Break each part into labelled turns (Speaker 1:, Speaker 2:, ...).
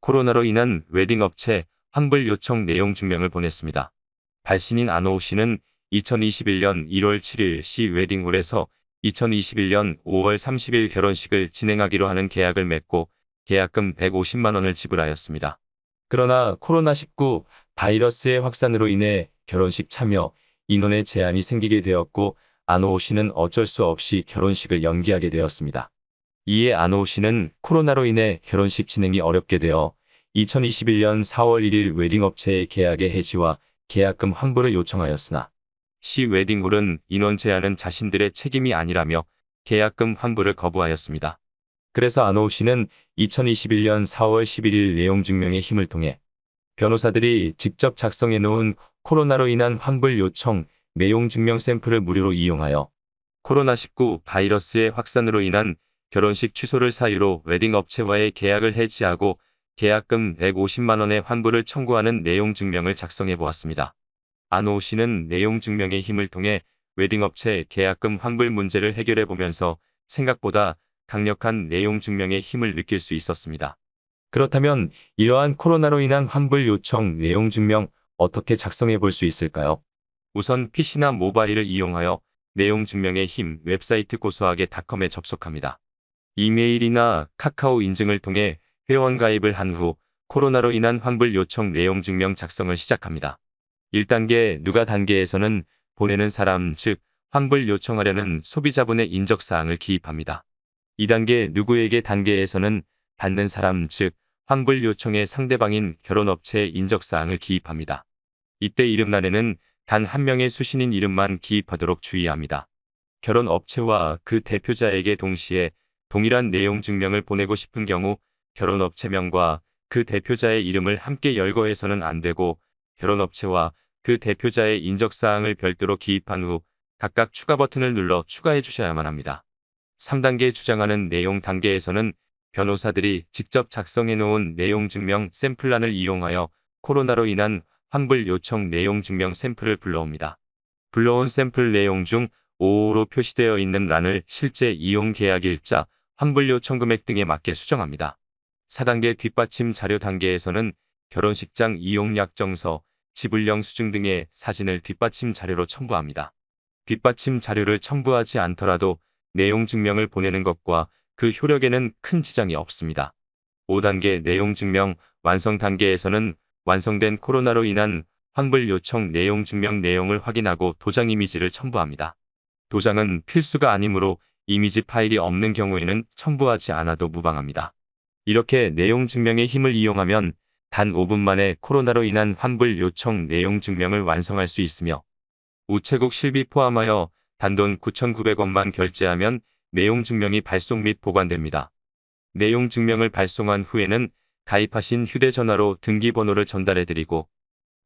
Speaker 1: 코로나로 인한 웨딩 업체 환불 요청 내용 증명을 보냈습니다. 발신인 안호우 씨는 2021년 1월 7일 시 웨딩홀에서 2021년 5월 30일 결혼식을 진행하기로 하는 계약을 맺고 계약금 150만 원을 지불하였습니다. 그러나 코로나19 바이러스의 확산으로 인해 결혼식 참여 인원에 제한이 생기게 되었고 안호우 씨는 어쩔 수 없이 결혼식을 연기하게 되었습니다. 이에 안호우 씨는 코로나로 인해 결혼식 진행이 어렵게 되어 2021년 4월 1일 웨딩업체의 계약의 해지와 계약금 환불을 요청하였으나 시 웨딩홀은 인원 제한은 자신들의 책임이 아니라며 계약금 환불을 거부하였습니다. 그래서 안호우 씨는 2021년 4월 11일 내용 증명의 힘을 통해 변호사들이 직접 작성해 놓은 코로나로 인한 환불 요청 내용 증명 샘플을 무료로 이용하여 코로나19 바이러스의 확산으로 인한 결혼식 취소를 사유로 웨딩 업체와의 계약을 해지하고 계약금 150만 원의 환불을 청구하는 내용 증명을 작성해 보았습니다. 안호우 씨는 내용 증명의 힘을 통해 웨딩 업체 계약금 환불 문제를 해결해 보면서 생각보다 강력한 내용 증명의 힘을 느낄 수 있었습니다. 그렇다면 이러한 코로나로 인한 환불 요청 내용 증명 어떻게 작성해 볼 수 있을까요? 우선 PC나 모바일을 이용하여 내용 증명의 힘 웹사이트 고소하게 닷컴에 접속합니다. 이메일이나 카카오 인증을 통해 회원 가입을 한 후 코로나로 인한 환불 요청 내용 증명 작성을 시작합니다. 1단계 누가 단계에서는 보내는 사람 즉 환불 요청하려는 소비자분의 인적사항을 기입합니다. 2단계 누구에게 단계에서는 받는 사람 즉 환불 요청의 상대방인 결혼업체의 인적사항을 기입합니다. 이때 이름란에는 단 한 명의 수신인 이름만 기입하도록 주의합니다. 결혼업체와 그 대표자에게 동시에 동일한 내용 증명을 보내고 싶은 경우 결혼업체명과 그 대표자의 이름을 함께 열거해서는 안 되고 결혼업체와 그 대표자의 인적사항을 별도로 기입한 후 각각 추가 버튼을 눌러 추가해 주셔야만 합니다. 3단계 주장하는 내용 단계에서는 변호사들이 직접 작성해 놓은 내용 증명 샘플란을 이용하여 코로나로 인한 환불 요청 내용 증명 샘플을 불러옵니다. 불러온 샘플 내용 중 5호로 표시되어 있는 란을 실제 이용 계약 일자, 환불 요청 금액 등에 맞게 수정합니다. 4단계 뒷받침 자료 단계에서는 결혼식장 이용 약정서, 지불령 수증 등의 사진을 뒷받침 자료로 첨부합니다. 뒷받침 자료를 첨부하지 않더라도 내용 증명을 보내는 것과 그 효력에는 큰 지장이 없습니다. 5단계 내용 증명 완성 단계에서는 완성된 코로나로 인한 환불 요청 내용 증명 내용을 확인하고 도장 이미지를 첨부합니다. 도장은 필수가 아니므로 이미지 파일이 없는 경우에는 첨부하지 않아도 무방합니다. 이렇게 내용 증명의 힘을 이용하면 단 5분 만에 코로나로 인한 환불 요청 내용 증명을 완성할 수 있으며 우체국 실비 포함하여 단돈 9,900원만 결제하면 내용 증명이 발송 및 보관됩니다. 내용 증명을 발송한 후에는 가입하신 휴대전화로 등기번호를 전달해드리고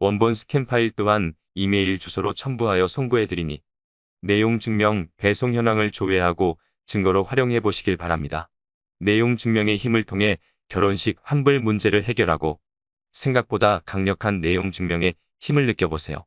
Speaker 1: 원본 스캔 파일 또한 이메일 주소로 첨부하여 송부해드리니 내용 증명 배송 현황을 조회하고 증거로 활용해 보시길 바랍니다. 내용 증명의 힘을 통해 결혼식 환불 문제를 해결하고 생각보다 강력한 내용 증명에 힘을 느껴보세요.